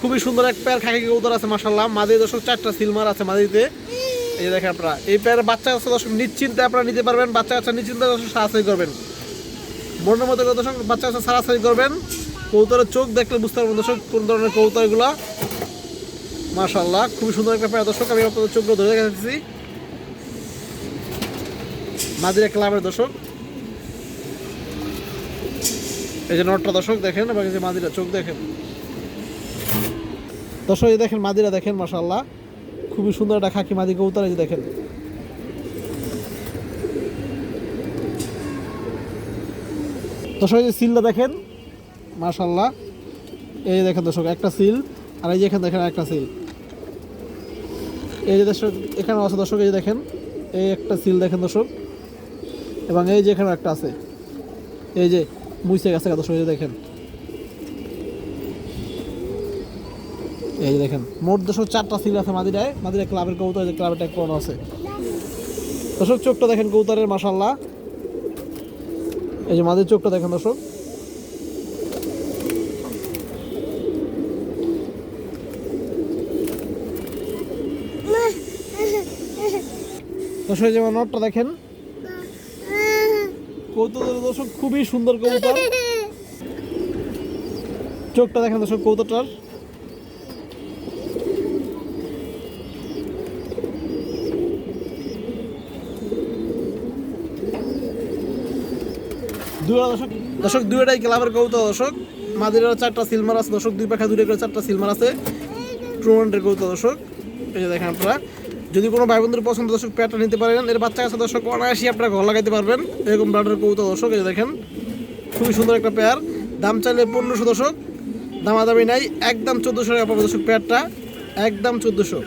খুবই সুন্দর এক পেয়ার খাকি কবুতর আছে মাসাল্লাহ মাঝে দর্শক চারটা সিলমার আছে মাদিতে এই যে দেখেন আপনারা, এই পেয়ারের বাচ্চা আছে দর্শক, নিশ্চিন্তে আপনারা নিতে পারবেন। বাচ্চা কাচ্চা নিশ্চিন্তে দর্শক সাহায্য করবেন। মনের মতো দর্শক, বাচ্চা কাচ্চা সারাসারি করবেন। কবুতরের চোখ দেখলে বুঝতে পারবেন দর্শক কোন ধরনের কবুতর এগুলো। মাশাল্লাহ খুবই সুন্দর একটা পেয়ার। দর্শক, আমি আপনাদের চোখগুলো ধরে দেখাচ্ছি। মাদিরা ক্লাবের দর্শক। এই যে নটটা দর্শক দেখেন, এবং যে মাদিরা চোখ দেখেন। দর্শক দেখেন মাদিরা দেখেন মাশাল্লাহ খুবই সুন্দর একটা খাকি মাদি কবুতর এই দেখেন দর্শক যে সিলটা দেখেন মাশাল্লাহ এই দেখেন দর্শক একটা সিল আর এই যে এখানে দেখেন একটা সিল এই যে দর্শক এখানে আছে দর্শক এই যে দেখেন এই একটা সিল দেখেন দর্শক এবং এই যে এখানে একটা আছে এই যে মুইসে গেছে দর্শক এই যে দেখেন এই যে দেখেন, মোট দর্শক চারটা সিল আছে মাদিরায়। মাদিরায় ক্লাবের কবুতর যে ক্লাবের ট্যাগ করানো আছে। দর্শক, চোখটা দেখেন কবুতরের মাসাল্লাহ এই যে মাদির চোখটা দেখেন দর্শক। দর্শক যেমন নটটা দেখেন। কৌতুকের দর্শক, খুবই সুন্দর কবুতর। চোখটা দেখেন দর্শক কৌতুকটার দর্শক দর্শক দুইটাই ক্লাবের কৌতুক দর্শক। মাদিরের চারটা সিলমার আছে, দর্শক দুই পাখা দুইটা করে চারটা সিলমার আছে। ট্রুমেন্টের কৌতুক দর্শক। এই যে দেখেন আপনারা। যদি কোনো ভাই বন্ধুর পছন্দ, দর্শক প্যাটটা নিতে পারেন। এর বাচ্চা কাছে দর্শক অনায়াসি আপনারা ঘর লাগাইতে পারবেন। এরকম ব্লাডের কৌতুক দর্শক, এই দেখেন। খুবই সুন্দর একটা পেয়ার। দাম চাইলে পনেরোশো, দর্শক। দামাদামি নাই। একদম চোদ্দোশো টাকা পাবে, দর্শক, পেয়ারটা। একদম চোদ্দোশো।